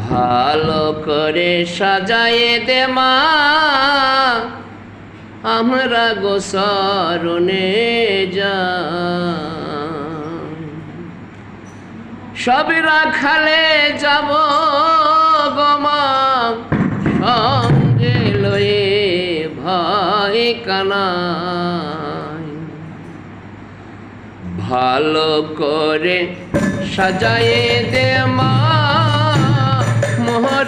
ভালো করে সাজায়ে দে মা। আমরা গোসরণে যা সব রাখালে যাব গমা সঙ্গে লয়ে ভয় ভালো করে সাজায়ে দে মা।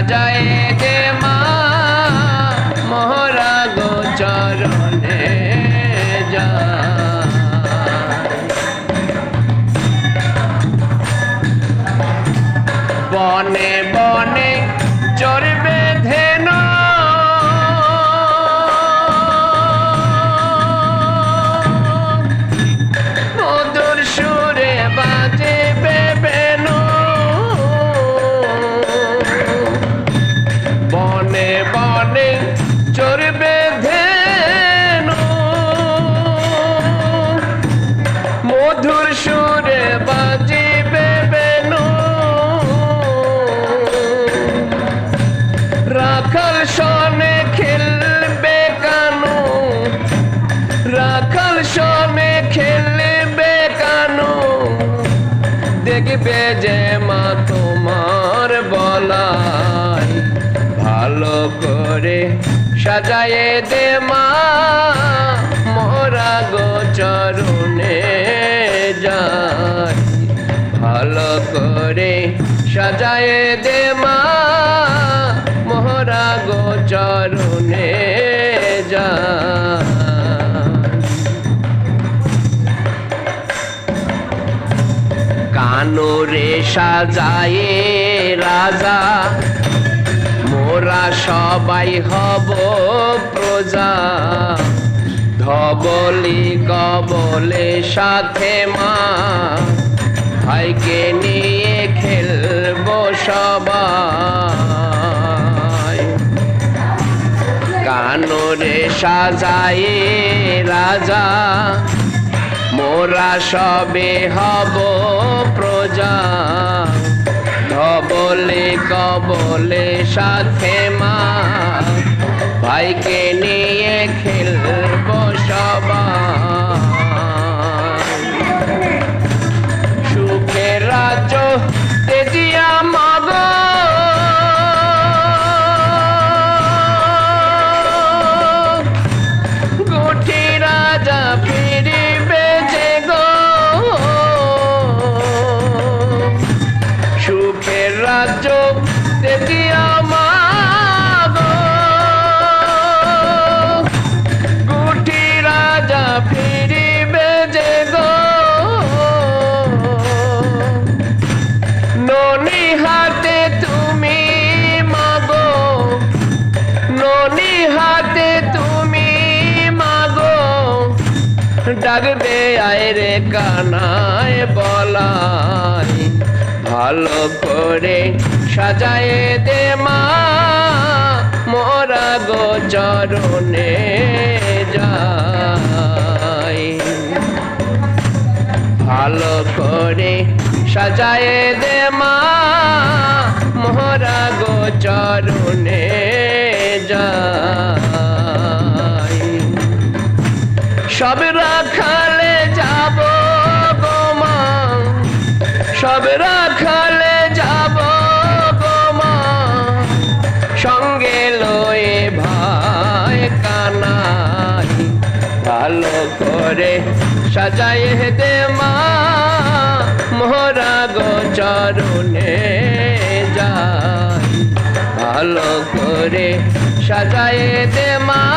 সাজায় দে মা মোহরা গো চরণে যা বনে রাখাল সনে খেলবে কানু। রাখাল সনে খেলবে কানু। দেখবে যে মা তোমার বলাই ভালো করে সাজায়ে দে মা। মোরা গো চরণে যাই। ভালো করে সাজায়ে দে মা। কানোরে সাজায়ে রাজা? মোরা সবাই হব প্রজা। ধবলি কবলে সাথে মা। ভাইকে নিয়ে খেলব সবাই। কানোরে সাজায়ে রাজা। মোরা সবে হব প্রজা। ধবলে কবলে সাথে মা। ভাইকে নিয়ে খেলব ডাকবে আয় রে কানায় বলাই। ভালো করে সাজায় দে মা, মোরা গো চরণে যাই। ভালো করে সাজায় দে মা মোহরা গো চরণে যাই। সব রাখালে যাব গো মা। সব রাখালে যাব গো মা। সঙ্গে লয়ে ভাই কানাই, ভালো করে সাজাই দে মা। মোহরা গো চরণে যাই, ভালো করে সাজায় দে মা।